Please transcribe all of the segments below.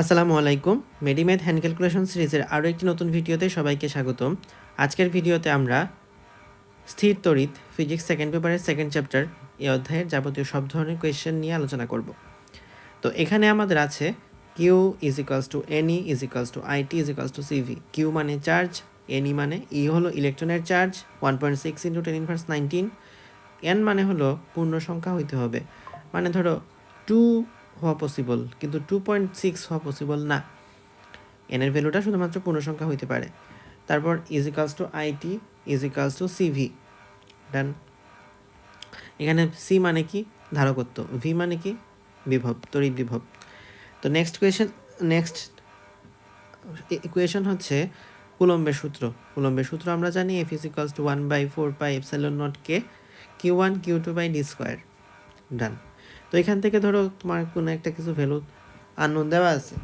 আসসালামু আলাইকুম। মেডিমেড hand calculation সিরিজের আরও একটি নতুন ভিডিওতে সবাইকে স্বাগতম। আজকের ভিডিওতে আমরা স্থির তড়িৎ ফিজিক্স সেকেন্ড পেপারের সেকেন্ড চ্যাপ্টার এই অধ্যায়ের যাবতীয় সব ধরনের কোয়েশ্চেন নিয়ে আলোচনা করব। তো এখানে আমাদের আছে Q is equals to N E is equals to I T is equals to C V Q মানে চার্জ এনই মানে ই হলো ইলেকট্রনের charge one point six into ten inverse nineteen N মানে হলো পূর্ণ সংখ্যা হইতে হবে। মানে ধরো টু হওয়া পসিবল কিন্তু টু পয়েন্ট সিক্স হওয়া পসিবল না। এনের ভ্যালুটা শুধুমাত্র পূর্ণ সংখ্যা হইতে পারে। তারপর equals to IT equals to CV done এখানে সি মানে কি? ধারকত্ব। ভি মানে কি? বিভব, তড়িৎ বিভব। তো নেক্সট কোয়েশন নেক্সট ইকুয়েশন হচ্ছে কুলম্বের সূত্র। কুলম্বের সূত্র আমরা জানি F equals to one by four pi epsilon not K Q one Q two by D square done তো এখান থেকে ধরো তোমার কোনো একটা কিছু ভ্যালু আননোন দেওয়া আছে?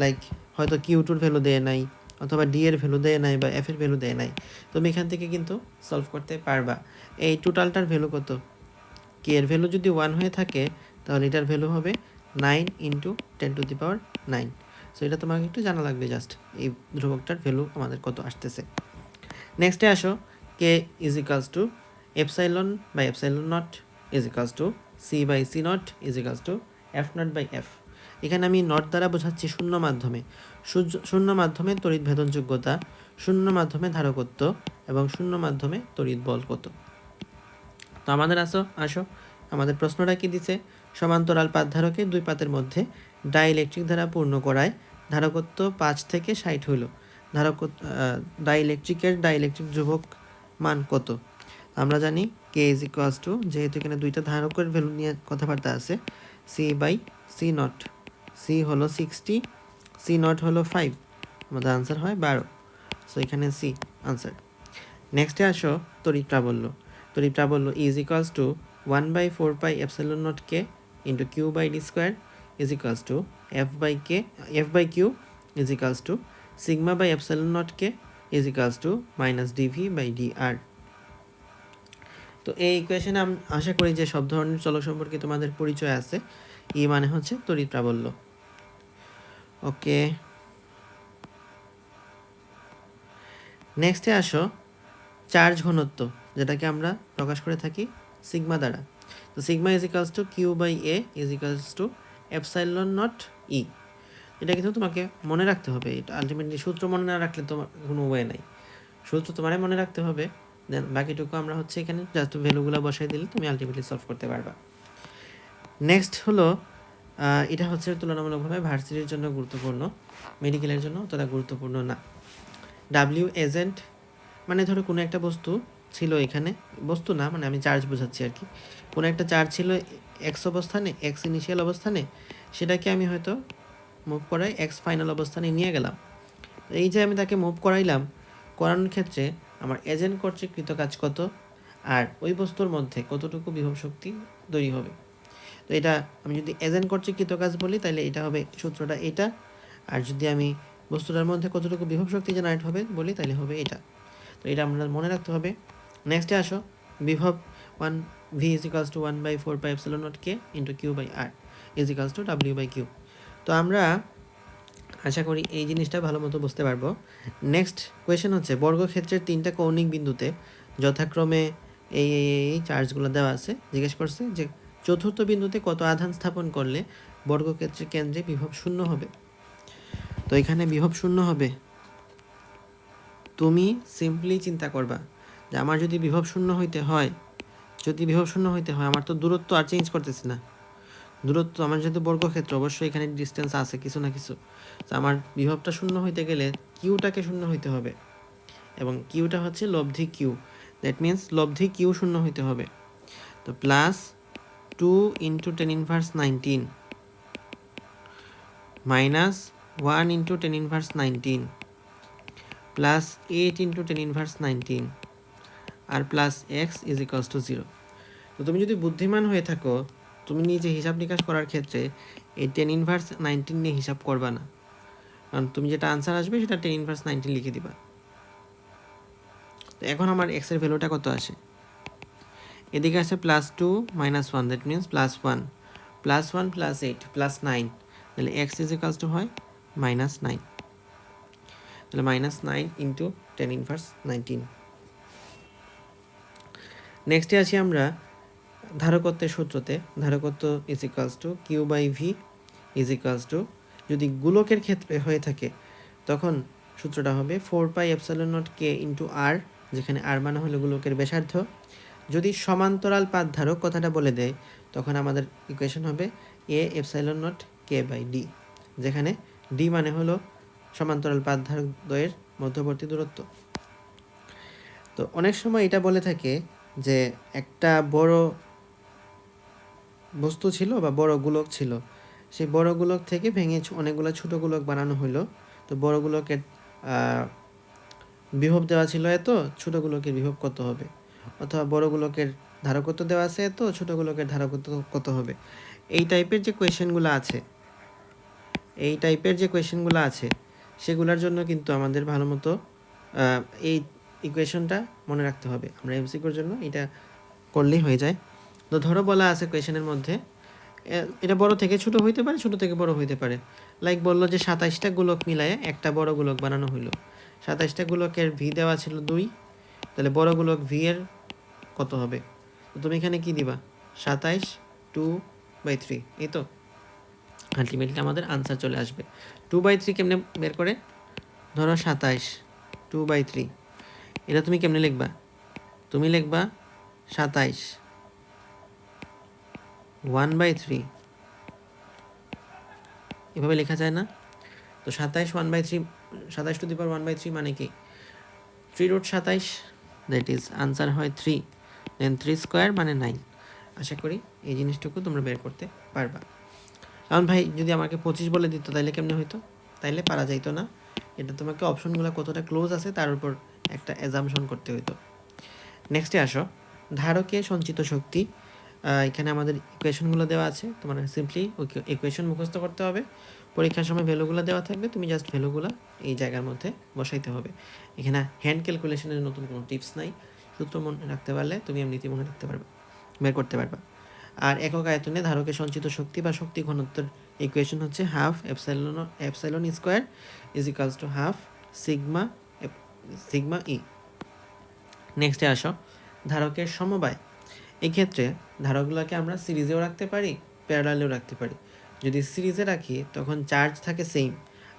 লাইক হয়তো কিউ টুর ভ্যালু দেয় নাই, অথবা ডি এর ভ্যালু দেয় নাই বা এফ এর ভ্যালু দেয় নাই। তুমি এখান থেকে কিন্তু সলভ করতে পারবা। এই টোটালটার ভ্যালু কত? কে এর ভ্যালু যদি ওয়ান হয়ে থাকে, তাহলে এটার ভ্যালু হবে nine into ten to the power nine so এটা তোমাকে একটু জানা লাগবে জাস্ট এই ধ্রুবকটার ভ্যালু আমাদের কত আসতেছে। নেক্সটে আসো K is to epsilon by epsilon not is to C by C not is equals to F not by F এখানে আমি নট দ্বারা বোঝাচ্ছি শূন্য মাধ্যমে। শূন্য মাধ্যমে তড়িৎ ভেদনযোগ্যতা, শূন্য মাধ্যমে ধারকত্ব এবং শূন্য মাধ্যমে তড়িৎ বল কত তো আমাদের আসো আসো। আমাদের প্রশ্নটা কি দিছে? সমান্তরাল পাত ধারকের দুই পাতের মধ্যে ডাইইলেকট্রিক দ্বারা পূর্ণ করায়। ধারকত্ব পাঁচ থেকে ষাট হইল। ধারকত্ব ডাইইলেকট্রিকের ডাইইলেকট্রিক ধ্রুবক মান কত? আমরা জানি কে ইজ ইকুয়ালস টু যেহেতু এখানে দুইটা ধারকের ভ্যালু নিয়ে কথাবার্তা আছে C by C not C হলো সিক্সটি সি নট হলো ফাইভ আমাদের আনসার হয় বারো। সো এখানে সি আনসার নেক্সটে আসো, তড়িৎ প্রাবল্য। তড়িৎ প্রাবল্য is equals to one by four pi epsilon not K into Q by D square is equals to F by K F by Q is equals to sigma by epsilon not K is equals to minus DV by D R তো এই ইকুয়েশনে আমি, আশা করি যে সব ধরনের চলক সম্পর্কে তোমাদের পরিচয় আছে। ই মানে হচ্ছে তড়িৎ প্রাবল্য। ওকে নেক্সটে আসো। চার্জ ঘনত্ব, যেটাকে আমরা প্রকাশ করে থাকি সিগমা দ্বারা। তো sigma is equals to Q by A is equals to epsilon not E এটা কিন্তু তোমাকে মনে রাখতে হবে। এটা আলটিমেটলি সূত্র মনে না রাখলে তোমার কোনো ওয়ে নাই। সূত্র তোমারে মনে রাখতে হবে দেন বাকিটুকু আমরা হচ্ছে এখানে জাস্ট ভ্যালুগুলো বসাই দিলে তুমি আলটিমেটলি সলভ করতে পারবা। নেক্সট হলো এটা হচ্ছে তুলনামূলকভাবে ভার্সিটির জন্য গুরুত্বপূর্ণ মেডিকেলের জন্য অতটা গুরুত্বপূর্ণ না। ডাব্লিউ এজেন্ট মানে ধরো কোনো একটা বস্তু ছিল এখানে, বস্তু না মানে আমি চার্জ বোঝাচ্ছি আর কি। কোনো একটা চার্জ ছিল এক্স অবস্থানে এক্স ইনিশিয়াল অবস্থানে, সেটাকে আমি হয়তো মুভ করাই এক্স ফাইনাল অবস্থানে নিয়ে গেলাম। এই যে আমি তাকে মুভ করাইলাম, করানোর ক্ষেত্রে আমার এজেন্ট কর্তৃক কৃত কাজ কত? আর ওই বস্তুর মধ্যে কতটুকু বিভব শক্তি তৈরি হবে? তো এটা আমি যদি এজেন্ট কর্তৃক কৃত কাজ বলি, তাহলে এটা হবে সূত্রটা এটা। আর যদি আমি বস্তুটার মধ্যে কতটুকু বিভব শক্তি জেনারেট হবে বলি, তাহলে হবে এটা। তো এটা আমরা মনে রাখতে হবে। নেক্সটে আসো। বিভব one V is to one by four by epsilon not K into Q by R is to W by Q তো আমরা আশা করি এই জিনিসটা ভালো মতো বুঝতে পারব। নেক্সট কোয়েশ্চেন হচ্ছে, বর্গক্ষেত্রের তিনটা কৌণিক বিন্দুতে যথাক্রমে এই এই এই চার্জগুলো দেওয়া আছে। জিজ্ঞেস করছে যে চতুর্থ বিন্দুতে কত আধান স্থাপন করলে বর্গক্ষেত্রের কেন্দ্রে বিভব শূন্য হবে? তো এখানে বিভব শূন্য হবে। তুমি সিম্পলি চিন্তা করবা যে আমার যদি বিভব শূন্য হইতে হয়, যদি বিভব শূন্য হইতে হয়, আমার তো দূরত্ব আর চেঞ্জ করতেছি না। দূরত্ব আমার যেহেতু বর্গক্ষেত্র, অবশ্যই এখানে ডিস্টেন্স আছে কিছু না কিছু। তো আমার বিভবটা শূন্য হইতে গেলে কিউটাকে শূন্য হইতে হবে এবং কিউটা হচ্ছে লব্ধি কিউ দ্যাট মিন্স লব্ধি কিউ শূন্য হইতে হবে। তো plus two into ten inverse nineteen minus one into ten inverse nineteen plus eight into ten inverse nineteen R plus X is equals to zero তো তুমি যদি বুদ্ধিমান হয়ে থাকো তুমি নিজে হিসাব নিকাশ করার ক্ষেত্রে এই টেন ইনভার্স নাইনটিন নিয়ে হিসাব করবা না। কারণ তুমি যেটা আনসার আসবে সেটা টেন ইনভার্স নাইনটিন লিখে দিবা। তো এখন আমার এক্সের ভ্যালুটা কত আসে? এদিকে আছে plus two minus one that means plus one plus one plus eight plus nine তাহলে এক্স ইজ ইকালস টু হয় মাইনাস নাইন তাহলে minus nine into ten inverse nineteen নেক্সটে আছি আমরা ধারকত্বের সূত্রতে ধারকত্ব is equals to Q by V is equals to যদি গোলকের ক্ষেত্রে হয়ে থাকে, তখন সূত্রটা হবে four pi epsilon not K into R যেখানে আর মানে হলো গোলকের ব্যাসার্ধ। যদি সমান্তরাল পাত ধারক কথাটা বলে দেয়, তখন আমাদের ইকুয়েশন হবে A epsilon not K by D যেখানে ডি মানে হলো সমান্তরাল পাত ধারক দ্বয়ের মধ্যবর্তী দূরত্ব। তো অনেক সময় এটা বলে থাকে যে একটা বড় বস্তু ছিল বা বড় গোলক ছিল। সেই বড় গোলক থেকে ভেঙে অনেকগুলো ছোট গোলক বানানো হলো তো বড় গোলকের বিভব দেওয়া ছিল এত, ছোট গোলকের বিভব কত হবে? অথবা বড় গোলকের ধারকত্ব দেওয়া আছে এত, ছোট গোলকের ধারকত্ব কত হবে? এই টাইপের যে কোয়েশ্চেনগুলো আছে, এই টাইপের যে কোয়েশ্চেনগুলো আছে, সেগুলোর জন্য কিন্তু আমাদের ভালো মতো এই ইকুয়েশনটা মনে রাখতে হবে। আমরা এমসিকিউর জন্য এটা করলেই হয়ে যায়। তো ধরো বলা আছে কোয়েশনের মধ্যে এটা বড় থেকে ছোট হইতে পারে, ছোট থেকে বড় হইতে পারে। লাইক বলল যে সাতাইশটা গোলক মিলায়ে একটা বড় গোলক বানানো হইল। সাতাইশটা গোলকের ভি দেওয়া ছিল দুই, তাহলে বড় গোলক ভি এর কত হবে? তো তুমি এখানে কি দিবা? সাতাইশ টু বাই থ্রি এই তো? আলটিমেটলি আমাদের আনসার চলে আসবে। টু বাই থ্রি কেমনে বের করে? ধরো সাতাইশ টু বাই থ্রি এটা তুমি কেমনে লিখবা? তুমি লিখবা সাতাইশ ওয়ান বাই থ্রি। এভাবে লেখা যায় না? তো সাতাইশ ওয়ান বাই থ্রি, সাতাইশ to the power one by three মানে কি? থ্রি রুট সাতাইশ, দ্যাট ইজ আনসার হয় থ্রি, দেন থ্রি স্কোয়ার মানে নাইন। আশা করি এই জিনিসটুকু তোমরা বের করতে পারবা। কারণ ভাই, যদি আমাকে পঁচিশ বলে দিত, তাইলে কেমনে হইতো? তাইলে পারা যাইতো না। এটা তোমাকে অপশনগুলো কতটা ক্লোজ আছে, তার উপর একটা অ্যাজামশন করতে হইতো। নেক্সটে আসো। ধারকে সঞ্চিত শক্তি এখানে আমাদের ইকুয়েশনগুলো দেওয়া আছে। তোমার সিম্পলি ইকুয়েশন মুখস্থ করতে হবে। পরীক্ষার সময় ভ্যালুগুলো দেওয়া থাকবে তুমি জাস্ট ভ্যালুগুলো এই জায়গার মধ্যে বসাইতে হবে। এখানে হ্যান্ড ক্যালকুলেশনের নতুন কোনো টিপস নাই। সূত্র মনে রাখতে পারলে তুমি এমনিতেই মনে রাখতে পারবে, বের করতে পারবা। আর একক আয়তনে ধারকের সঞ্চিত শক্তি বা শক্তি ঘনত্বের ইকুয়েশন হচ্ছে half epsilon epsilon square is equals to half sigma sigma E নেক্সটে আসো। ধারকের সমবায় এই ক্ষেত্রে ধারকগুলোকে আমরা সিরিজেও রাখতে পারি, প্যারালালেও রাখতে পারি। যদি সিরিজে রাখি, তখন চার্জ থাকে সেম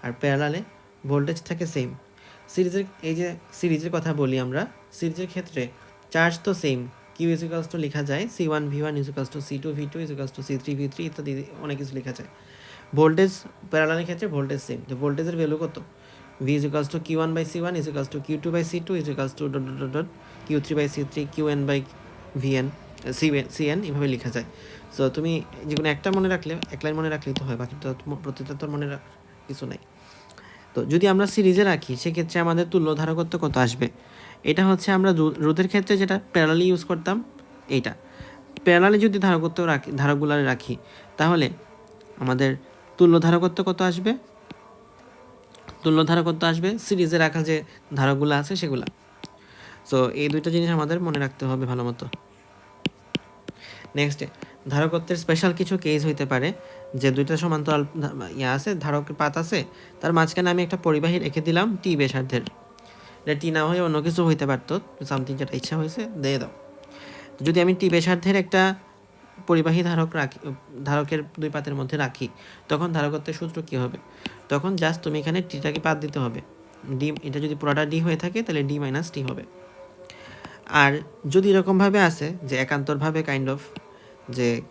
আর প্যারালালে ভোল্টেজ থাকে সেম সিরিজের, এই যে সিরিজের কথা বলি আমরা, সিরিজের ক্ষেত্রে চার্জ তো সেম কিউ ইজিকালস টু লেখা যায় C one V one equals to C two V two equals to C three V three ইত্যাদি অনেক কিছু লেখা যায়। ভোল্টেজ, প্যারালালের ক্ষেত্রে ভোল্টেজ সেম তো ভোল্টেজের ভ্যালু কত? V equals to Q one by C one equals to Q two by C two equals to dot dot dot Q three by C three Q N by V N C C N এভাবে লেখা যায়। So তুমি যে কোনো একটা মনে রাখলে, এক লাইন মনে রাখলেই তো হয়, বাকিটা প্রতিটা তো মনে কিছু নাই। তো যদি আমরা সিরিজে রাখি, সেক্ষেত্রে আমাদের তুল্য ধারকত্ব কত আসবে? এটা হচ্ছে আমরা রোধের ক্ষেত্রে যেটা প্যারালালি ইউজ করতাম, এইটা। প্যারালালি যদি ধারকত্ব রাখি ধারকগুলো রাখি, তাহলে আমাদের তুল্য ধারকত্ব কত আসবে? তুল্য ধারকত্ব আসবে সিরিজে রাখা যে ধারকগুলো আছে সেগুলা। সো এই দুইটা জিনিস আমাদের মনে রাখতে হবে ভালো মতো। নেক্সট ধারকত্বের স্পেশাল কিছু কেস হইতে পারে, যে দুইটা সমান্তরাল, ইয়া আছে ধারকের পাত আছে, তার মাঝখানে আমি একটা পরিবাহী রেখে দিলাম টি ব্যাসার্ধের। এটা টি না হয়ে অন্য কিছু হইতে পারতো সামথিং যেটা ইচ্ছা হয়েছে, দিয়ে দাও। যদি আমি টি বেসার্ধের একটা পরিবাহী ধারক রাখি, ধারকের দুই পাতের মধ্যে রাখি, তখন ধারকত্বের সূত্র কী হবে? তখন জাস্ট তুমি এখানে টিটাকে পাত দিতে হবে। ডি এটা যদি পুরোটা ডি হয়ে থাকে, তাহলে ডি মাইনাস টি হবে। আর যদি এরকমভাবে আসে যে একান্তরভাবে কাইন্ড অফ যে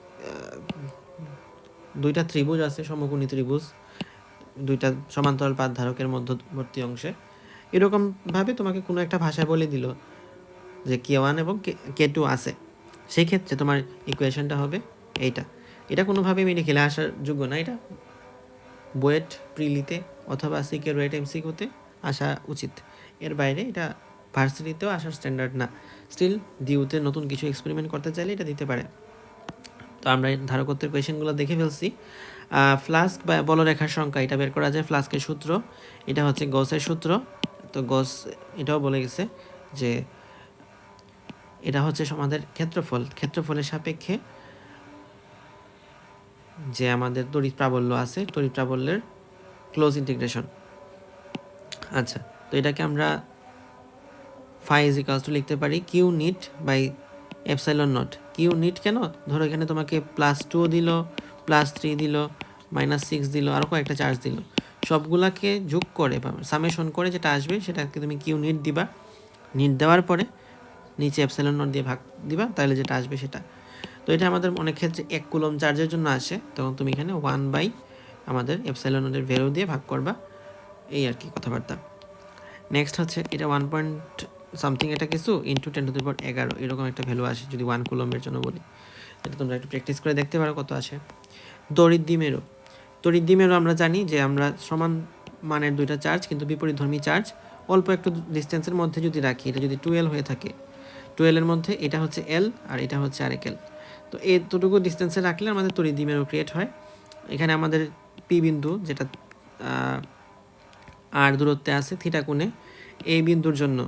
দুইটা ত্রিভুজ আছে, সমকোণী ত্রিভুজ। দুইটা সমান্তরাল পাত ধারকের মধ্যবর্তী অংশে। এরকমভাবে তোমাকে কোনো একটা ভাষা বলে দিল যে কে ওয়ান এবং কে টু আছে। সেই ক্ষেত্রে তোমার ইকুয়েশনটা হবে এইটা। এটা কোনোভাবে মেনে খেলে আসার যোগ্য না। এটা বুয়েট প্রিলিতে অথবা সিকে রয়েট এমসিকিউতে আসা উচিত। এর বাইরে এটা ভার্সিটিতেও আসার স্ট্যান্ডার্ড না। স্টিল ডিউতে নতুন কিছু এক্সপেরিমেন্ট করতে চাইলে এটা দিতে পারে। তো আমরা ধারকত্বের কোয়েশনগুলো দেখে ফেলছি। ফ্লাস্ক বা বলরেখার সংখ্যা, এটা বের করা যায় ফ্লাস্কের সূত্র। এটা হচ্ছে গসের সূত্র। তো গস এটাও বলে গেছে যে এটা হচ্ছে আমাদের ক্ষেত্রফল। ক্ষেত্রফলের সাপেক্ষে যে আমাদের তড়িৎ প্রাবল্য আছে, তড়িৎ প্রাবল্যের ক্লোজ ইন্টিগ্রেশন আচ্ছা তো এটাকে আমরা ফাই ইজ টু লিখতে পারি। Q net by epsilon not. Q net কেন? ধরো এখানে তোমাকে প্লাস টুও দিল প্লাস থ্রি দিল মাইনাস সিক্স দিল আরও কয়েকটা চার্জ দিল। সবগুলাকে যোগ করে বা সামেশন করে যেটা আসবে, সেটাকে তুমি কিউ নিট দিবা। নিট দেওয়ার পরে নিচে এপসাইলন নট দিয়ে ভাগ দিবা, তাহলে যেটা আসবে সেটা। তো এটা আমাদের অনেক ক্ষেত্রে এক কুলম চার্জের জন্য আসে। তখন তুমি এখানে ওয়ান বাই আমাদের এপসাইলন নটের ভ্যালু দিয়ে ভাগ করবা। এই আর কি কথাবার্তা। নেক্সট হচ্ছে এটা ওয়ান পয়েন্ট সামথিং এটা কিছু into ten to the power এগারো, এরকম একটা ভ্যালু আসে যদি ওয়ান কুলম্বের জন্য বলি। এটা তোমরা একটু প্র্যাকটিস করে দেখতে পারো কত আসে। তড়িৎ দ্বিমেরু আমরা জানি যে আমরা সমান মানের দুইটা চার্জ কিন্তু বিপরীতধর্মী চার্জ অল্প একটু ডিস্টেন্সের মধ্যে যদি রাখি, এটা যদি টুয়েলভ হয়ে থাকে টুয়েলভের মধ্যে এটা হচ্ছে এল আর এটা হচ্ছে আরেক এল তো এতটুকু ডিস্টেন্সে রাখলে আমাদের দ্বিমেরু ক্রিয়েট হয়। এখানে আমাদের পি বিন্দু যেটা আর দূরত্বে আছে থিটা কোণে এই বিন্দুর জন্য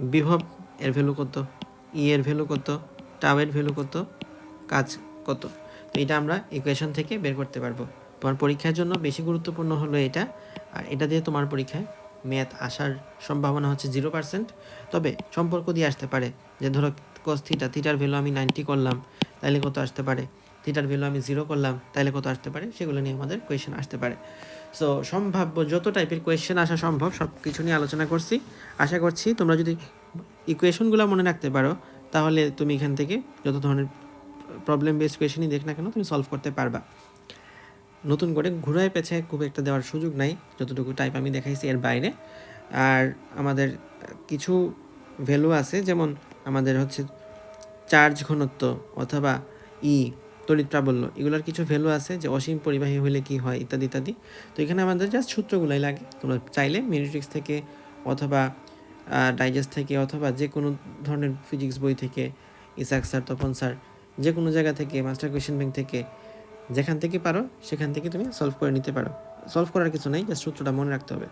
বিভব এর ভ্যালু কত? ই এর ভ্যালু কত? টাও এর ভ্যালু কত? কাজ কত? তো এটা আমরা ইকুয়েশন থেকে বের করতে পারব। তোমার পরীক্ষার জন্য বেশি গুরুত্বপূর্ণ হলো এটা। আর এটা দিয়ে তোমার পরীক্ষায় ম্যাথ আসার সম্ভাবনা হচ্ছে জিরো পার্সেন্ট তবে সম্পর্ক দিয়ে আসতে পারে। যে ধরো কস থিটা থিটার ভ্যালু আমি নাইনটি করলাম তাহলে কত আসতে পারে? থিটার ভ্যালু আমি জিরো করলাম তাহলে কত আসতে পারে? সেগুলো নিয়ে আমাদের কোয়েশ্চেন আসতে পারে। সো সম্ভাব্য যত টাইপের কোয়েশ্চেন আসা সম্ভব সব কিছু নিয়ে আলোচনা করছি। আশা করছি তোমরা যদি ইকুয়েশনগুলো মনে রাখতে পারো, তাহলে তুমি এখান থেকে যত ধরনের প্রবলেম বেস কোয়েশনই দেখ না কেন, তুমি সলভ করতে পারবা। নতুন করে ঘুরায় পেছে খুব একটা দেওয়ার সুযোগ নাই, যতটুকু টাইপ আমি দেখাইছি এর বাইরে। আর আমাদের কিছু ভ্যালু আছে, যেমন আমাদের হচ্ছে চার্জ ঘনত্ব অথবা ই তড়িৎ প্রাবল্য, এগুলোর কিছু ভ্যালু আছে যে অসীম পরিবাহী হলে কি হয়, ইত্যাদি ইত্যাদি। তো এখানে আমাদের জাস্ট সূত্রগুলাই লাগে। তোমরা চাইলে মিনিট্রিক্স থেকে অথবা ডাইজেস্ট থেকে অথবা যে কোনো ধরনের ফিজিক্স বই থেকে, ইসাক স্যার, তপন স্যার যে কোনো জায়গা থেকে মাস্টার কোয়েশ্চেন ব্যাংক থেকে, যেখান থেকে পারো, সেখান থেকে তুমি সলভ করে নিতে পারো। সলভ করার কিছু নেই জাস্ট সূত্রটা মনে রাখতে হবে।